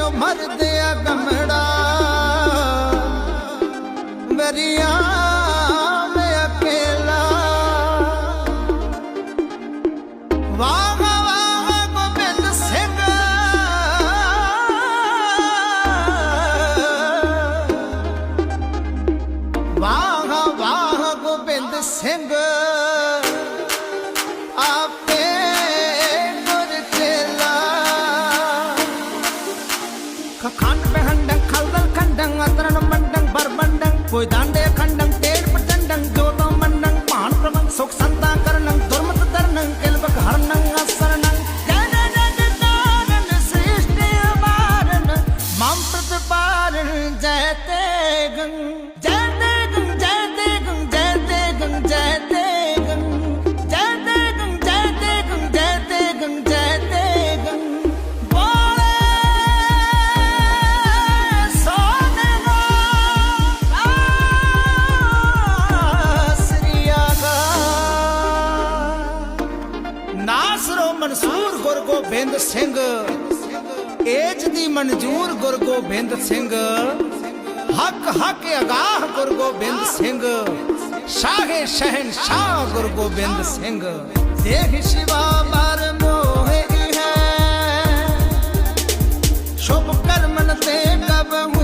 ਉਹ ਮਰਦੇ ਆ ਗਮੜਾ। ਵਰੀਆ ਮੈਂ ਅਕੇਲਾ। ਵਾਹ ਵਾਹ ਗੋਬਿੰਦ ਸਿੰਘ। ਵਾਹ ਵਾਹ, ਗੋਬਿੰਦ ਸਿੰਘ। ਆਪ வசரணம் மண்டங் பர்பண்டங் போய் தாண்டே கண்டங் தேர்ப்பு தண்டங் ஜோதம் மண்டங் மான்றவன் சொக் சந்தா கரணங் துர்மத்து தரணங் கெல்பக் ஹரணங் அசரணங் ஜயத்தேகங் ஜயதே ਗੁਰ ਗੋਬਿੰਦ ਸਿੰਘ। ਏਜ ਦੀ ਮਨਜੂਰ ਗੁਰ ਗੋਬਿੰਦ ਸਿੰਘ। ਹੱਕ ਹੱਕ ਅਗਾਹ ਗੁਰ ਗੋਬਿੰਦ ਸਿੰਘ। ਸ਼ਾਹੇ ਸ਼ਹਿਨ ਸ਼ਾਹ ਗੁਰ ਗੋਬਿੰਦ ਸਿੰਘ। ਦੇਖ ਸ਼ਿਵਾ ਮਰ ਮੋਹਿ ਹੈ। ਸ਼ੁਭ ਕਰਮਨ ਤੇ ਕਬਹੂ